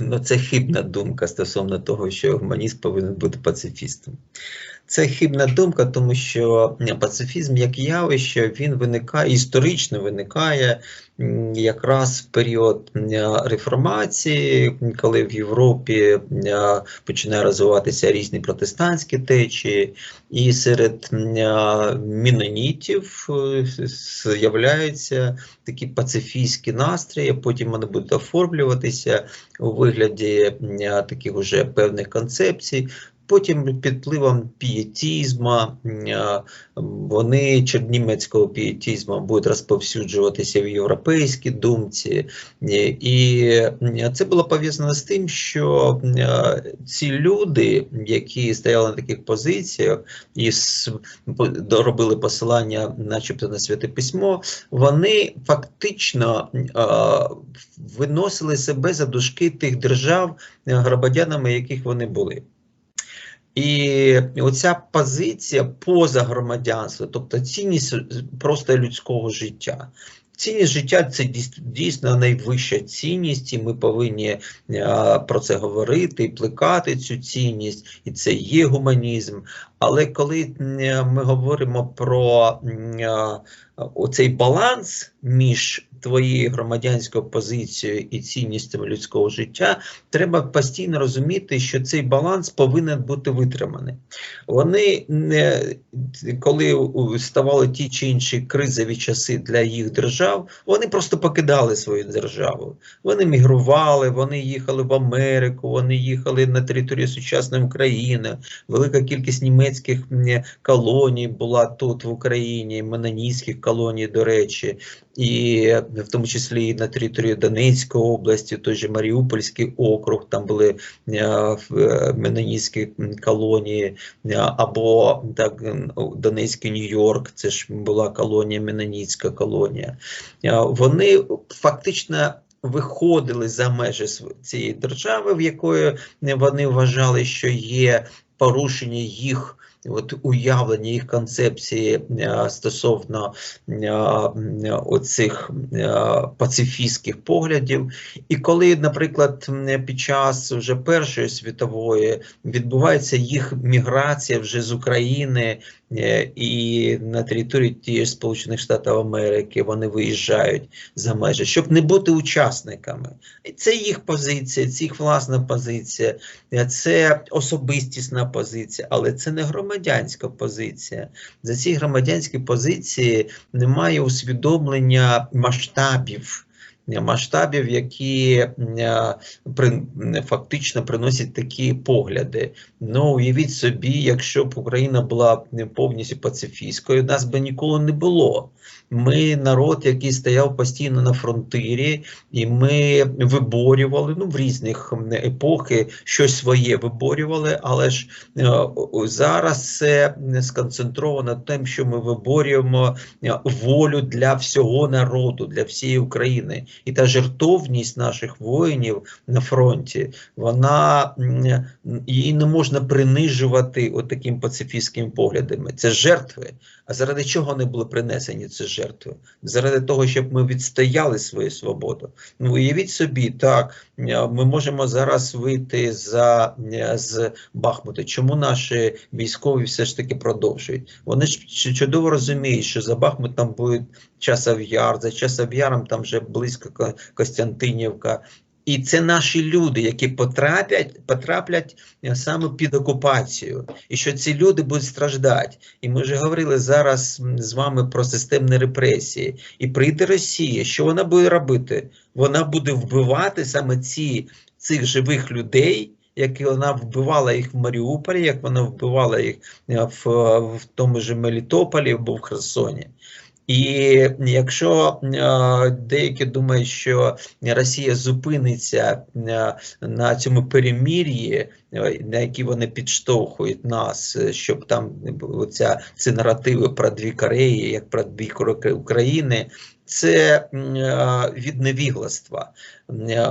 Ну, це хибна думка стосовно того, що гуманіст повинен бути пацифістом. Це хибна думка, тому що пацифізм як явище він виникає історично виникає якраз в період реформації, коли в Європі починає розвиватися різні протестантські течії, і серед мінонітів е, з'являються такі пацифістські настрої, потім вони будуть оформлюватися у вигляді таких уже певних концепцій. Потім під впливом пієтізму вони чернімецького пієтізму будуть розповсюджуватися в європейській думці, і це було пов'язано з тим, що ці люди, які стояли на таких позиціях і робили посилання, начебто на святе письмо, вони фактично виносили себе за дужки тих держав, громадянами яких вони були. І оця позиція поза громадянство, тобто цінність просто людського життя. Цінність життя це дійсно найвища цінність, і ми повинні про це говорити і плекати цю цінність, і це є гуманізм. Але коли ми говоримо про оцей баланс між твоєю громадянською позицією і цінністями людського життя, треба постійно розуміти, що цей баланс повинен бути витриманий. Вони не коли ставали ті чи інші кризові часи для їх держав, вони просто покидали свою державу. Вони мігрували, вони їхали в Америку, вони їхали на територію сучасної України, велика кількість німецьких колоній була тут в Україні, менонійських колоній, до речі, і в тому числі і на території Донецької області, той же Маріупольський округ, там були е, меноністські колонії, е, або так, Донецький Нью-Йорк, це ж була колонія, Менонітська колонія. Е, вони фактично. Виходили за межі цієї держави, в якої вони вважали, що є порушення їх от уявлення їх концепції е, стосовно е, оцих е, пацифістських поглядів. І коли, наприклад, під час вже Першої світової відбувається їх міграція вже з України і на території тієї Сполучених Штатів Америки вони виїжджають за межі, щоб не бути учасниками. І це їх позиція, це їх власна позиція, це особистісна позиція, але це не громадянська позиція. За ці громадянські позиції немає усвідомлення масштабів. Масштабів, які при, фактично приносять такі погляди. Ну, уявіть собі, якщо б Україна була повністю пацифістською, нас би ніколи не було. Ми народ, який стояв постійно на фронтирі, і ми виборювали ну в різних епохи щось своє виборювали, але ж е, зараз це сконцентровано тим, що ми виборюємо е, волю для всього народу, для всієї України, і та жертовність наших воїнів на фронті, вона її не можна принижувати отаким пацифістським поглядами. Це жертви. А заради чого вони були принесені ці жертви? Заради того, щоб ми відстояли свою свободу. Ну уявіть собі, так ми можемо зараз вийти за з Бахмута. Чому наші військові все ж таки продовжують? Вони ж чудово розуміють, що за Бахмутом буде часов яр, за часов яром там вже близько Костянтинівка. І це наші люди, які потраплять потраплять е, саме під окупацію, і що ці люди будуть страждати. І ми вже говорили зараз з вами про системні репресії. І прийде Росія, що вона буде робити? Вона буде вбивати саме ці цих живих людей. Як вона вбивала їх в Маріуполі, як вона вбивала їх е, в, в тому ж Мелітополі або в Херсоні. І якщо е, деякі думають, що Росія зупиниться е, на цьому перемір'ї, е, на які вони підштовхують нас, щоб там оця ці наративи про дві Кореї, як про дві України, це від невігластва.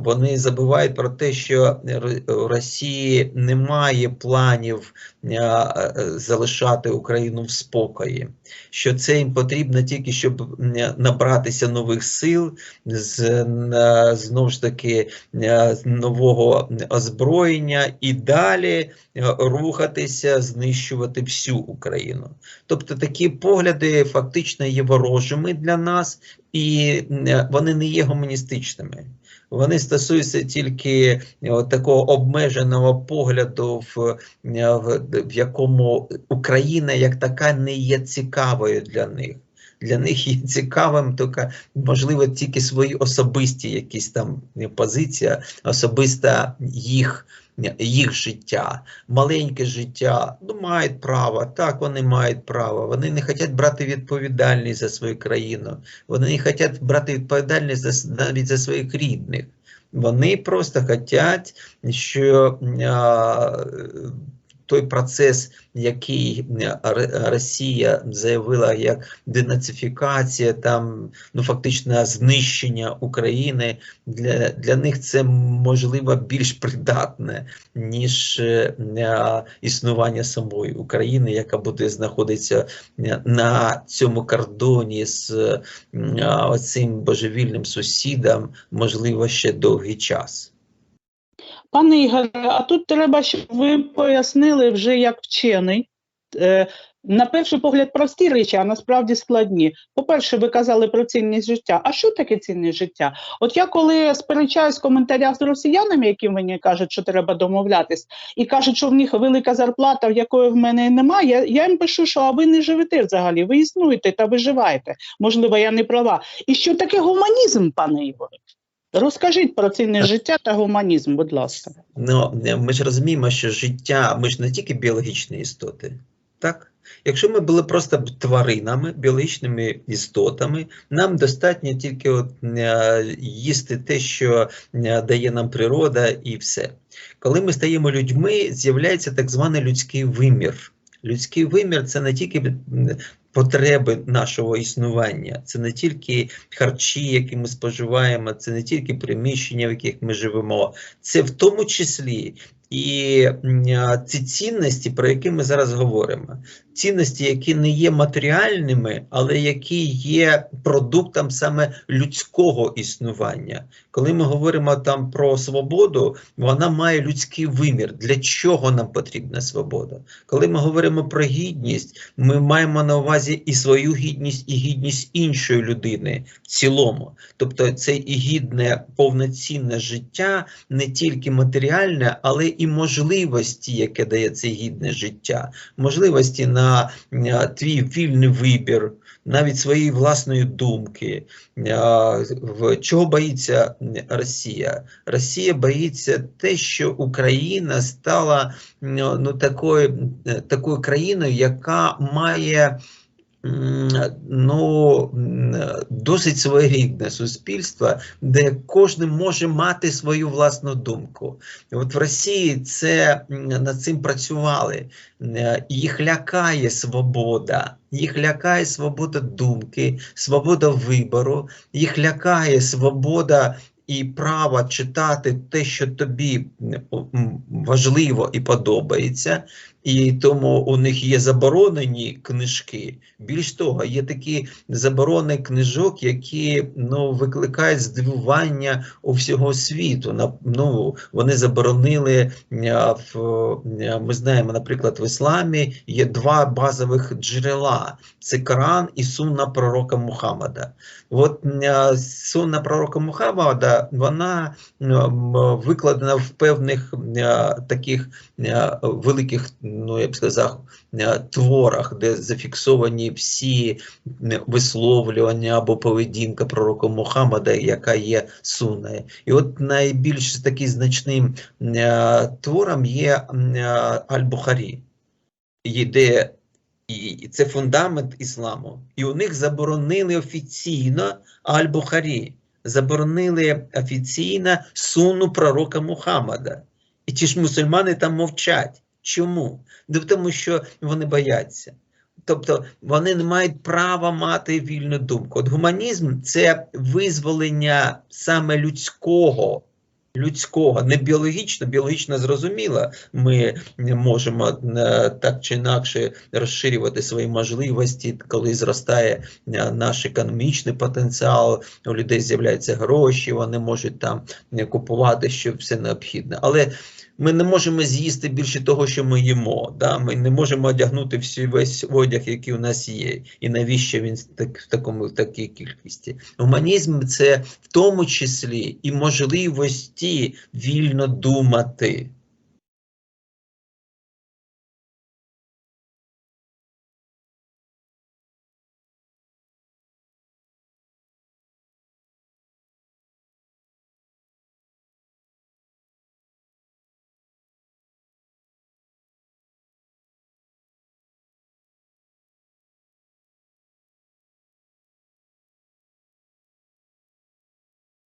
Вони забувають про те, що Р- Росії немає планів залишати Україну в спокої, що це їм потрібно тільки, щоб набратися нових сил з е, знову ж таки е, нового озброєння і далі е, рухатися, знищувати всю Україну. Тобто такі погляди фактично є ворожими для нас, і вони не є гуманістичними. Вони стосуються тільки такого обмеженого погляду, в, в якому Україна як така не є цікавою для них. Для них є цікавим тільки, можливо, тільки свої особисті якісь там е, позиція, особиста їх, їх життя, маленьке життя. Ну, мають право, так, вони мають право. Вони не хочуть брати відповідальність за свою країну. Вони не хочуть брати відповідальність за, навіть за своїх рідних. Вони просто хочуть, що а, той процес, який е, Росія заявила як денацифікація, там ну фактично знищення України, для, для них це можливо більш придатне, ніж е, е, існування самої України, яка буде знаходитися на цьому кордоні з цим божевільним сусідом, можливо, ще довгий час. Пане Ігоре, а тут треба, щоб ви пояснили вже як вчений. Е, на перший погляд, прості речі, а насправді складні. По-перше, ви казали про цінність життя. А що таке цінність життя? От я коли сперечаюсь в коментарях з росіянами, які мені кажуть, що треба домовлятись, і кажуть, що в них велика зарплата, в якої в мене немає, я, я їм пишу, що а ви не живете взагалі, ви існуєте та виживаєте. Можливо, я не права. І що таке гуманізм, пане Ігоре? Розкажіть про цінність життя та гуманізм, будь ласка. Ну, е, ми ж розуміємо, що життя, ми ж не тільки біологічні істоти, так? Якщо ми були просто тваринами, біологічними істотами, нам достатньо тільки от, е, їсти те, що е, дає нам природа, і все. Коли ми стаємо людьми, з'являється так званий людський вимір. Людський вимір це не тільки потреби нашого існування, це не тільки харчі, які ми споживаємо, це не тільки приміщення, в яких ми живемо, це в тому числі і ці цінності, про які ми зараз говоримо, цінності, які не є матеріальними, але які є продуктом саме людського існування. Коли ми говоримо там про свободу, вона має людський вимір. Для чого нам потрібна свобода? Коли ми говоримо про гідність, ми маємо на увазі і свою гідність, і гідність іншої людини в цілому. Тобто це і гідне повноцінне життя, не тільки матеріальне, але можливості, яке дає це гідне життя, можливості на е, твій вільний вибір, навіть своєї власної думки. Е, чого боїться Росія? Росія боїться те, що Україна стала ну, ну, такою, е, такою країною, яка має ну, досить своєрідне суспільство, де кожен може мати свою власну думку. От в Росії це над цим працювали. Їх лякає свобода, їх лякає свобода думки, свобода вибору, їх лякає свобода і право читати те, що тобі важливо і подобається. І тому у них є заборонені книжки. Більш того, є такі заборони книжок, які ну, викликають здивування у всього світу. На- Ну, вони заборонили в, ми знаємо, наприклад, в ісламі є два базових джерела: це Коран і сунна пророка Мухаммада. От сунна пророка Мухаммада, вона викладена в певних таких великих, ну я б сказав, творах, де зафіксовані всі висловлювання або поведінка пророка Мухаммада, яка є сунною. І от найбільш такий значним твором є Аль-Бухарі, де і це фундамент ісламу. І у них заборонили офіційно Аль-Бухарі, заборонили офіційно сунну пророка Мухаммада. І ті ж мусульмани там мовчать. Чому? Ну, тому що вони бояться. тобто вони не мають права мати вільну думку. От гуманізм це визволення саме людського. Людського, не біологічно, біологічно зрозуміло, ми можемо е, так чи інакше розширювати свої можливості, коли зростає е, наш економічний потенціал, у людей з'являються гроші, вони можуть там е, купувати що все необхідне. Але ми не можемо з'їсти більше того, що ми їмо. Да? Ми не можемо одягнути всі весь одяг, який у нас є, і навіщо він так, в такому в такій кількості. Гуманізм це в тому числі і можливості вільно думати.